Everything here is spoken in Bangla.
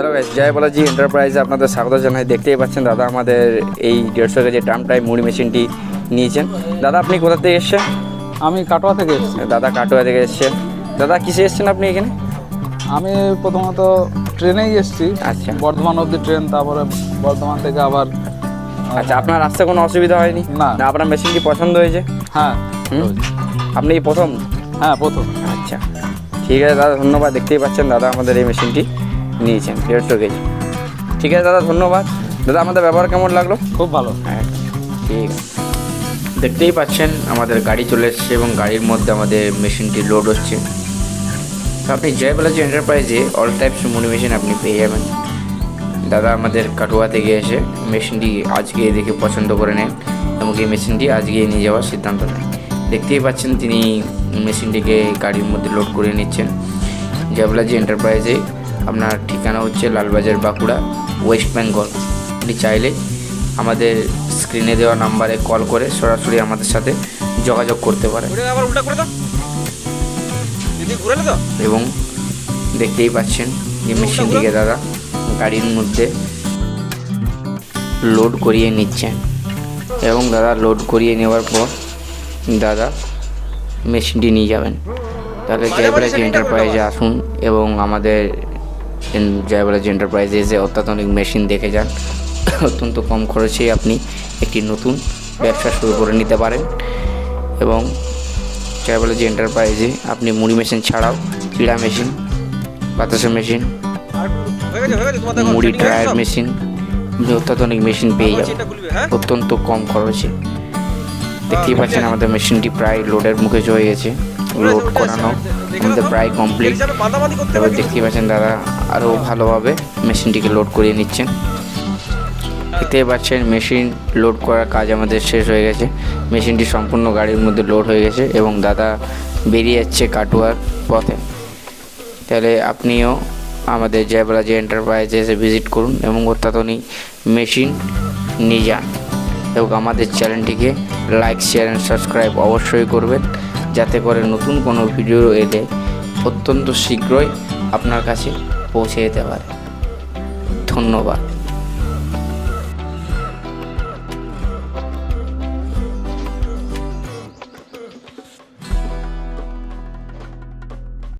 হ্যালো গাইস জয় বালাজি এন্টারপ্রাইজে আপনাদের স্বাগত জানাই। দেখতেই পাচ্ছেন দাদা আমাদের এই দেড়শো কেজি ট্রামটাই মুড়ি মেশিনটি নিয়েছেন। দাদা আপনি কোথা থেকে এসছেন? আমি কাটোয়া থেকে এসেছি। দাদা কাটোয়া থেকে এসছেন। দাদা কিসে এসছেন আপনি এখানে? আমি প্রথমত ট্রেনেই এসেছি। আচ্ছা। বর্ধমান অবধি ট্রেন তারপরে বর্ধমান থেকে আবার আচ্ছা আপনার আসতে কোনো অসুবিধা হয়নি? না। না আপনার মেশিনটি পছন্দ হয়েছে? হ্যাঁ আপনি প্রথম? হ্যাঁ প্রথম। আচ্ছা। ঠিক আছে দাদা ধন্যবাদ। দেখতেই পাচ্ছেন দাদা আমাদের এই মেশিনটি নিয়েছেন দেড়শো কেজি ঠিক আছে দাদা ধন্যবাদ। দাদা আমাদের ব্যবহার কেমন লাগল? খুব ভালো। হ্যাঁ ঠিক আছে। দেখতেই পাচ্ছেন আমাদের গাড়ি চলে এসছে এবং গাড়ির মধ্যে আমাদের মেশিনটি লোড হচ্ছে। আপনি জয় বালাজি এন্টারপ্রাইজে অল টাইপস মুনি মেশিন আপনি পেয়ে যাবেন। দাদা আমাদের কাটুয়া থেকে এসে মেশিনটি আজকে দেখে পছন্দ করে নেন এবং এই মেশিনটি আজকে নিয়ে যাওয়ার সিদ্ধান্ত নেয় দেখতেই পাচ্ছেন তিনি মেশিনটিকে গাড়ির মধ্যে লোড করে নিচ্ছেন। জয়বালাজি এন্টারপ্রাইজে আপনার ঠিকানা হচ্ছে লালবাজার বাঁকুড়া ওয়েস্ট বেঙ্গল আপনি চাইলে আমাদের স্ক্রিনে দেওয়া নাম্বারে কল করে সরাসরি আমাদের সাথে যোগাযোগ করতে তো? এবং দেখতেই পাচ্ছেন যে মেশিনটিকে দাদা গাড়ির মধ্যে লোড করিয়ে নিচ্ছেন। এবং দাদা লোড করিয়ে নেওয়ার পর দাদা মেশিনটি নিয়ে যাবেন। তাহলে জয়বালাজি এন্টারপ্রাইজে আসুন এবং আমাদের জয়বালাজি এন্টারপ্রাইজে এসে অত্যাধুনিক মেশিন দেখে যান। অত্যন্ত কম খরচেই আপনি একটি নতুন ব্যবসা শুরু করে নিতে পারেন। এবং জয়বালাজি এন্টারপ্রাইজে আপনি মুড়ি মেশিন ছাড়াও চিড়া মেশিন বাতাসা মেশিন মুড়ি ড্রায়ার মেশিন অত্যাধুনিক মেশিন পেয়ে যাবেন? অত্যন্ত কম খরচে। দেখতেই পাচ্ছেন আমাদের মেশিনটি প্রায় লোডের মুখে চলে গেছে। লোড করানো আমাদের প্রায় কমপ্লিট এবার হবে দেখতেই পাচ্ছেন দাদা আরও ভালোভাবে মেশিনটিকে লোড করিয়ে নিচ্ছেন। দেখতেই পাচ্ছেন মেশিন লোড করার কাজ আমাদের শেষ হয়ে গেছে। মেশিনটি সম্পূর্ণ গাড়ির মধ্যে লোড হয়ে গেছে এবং দাদা বেরিয়ে যাচ্ছে কাটুয়ার পথে। তাহলে আপনিও আমাদের জয়বালাজি এন্টারপ্রাইজে এসে ভিজিট করুন এবং অত্যাধুনিক মেশিন নিয়ে যান। এবং আমাদের চ্যানেলটিকে লাইক শেয়ার অ্যান্ড সাবস্ক্রাইব অবশ্যই করবেন। যাতে করে নতুন কোনো ভিডিও এলে অত্যন্ত শীঘ্রই আপনার কাছে পৌঁছে যেতে পারে। ধন্যবাদ।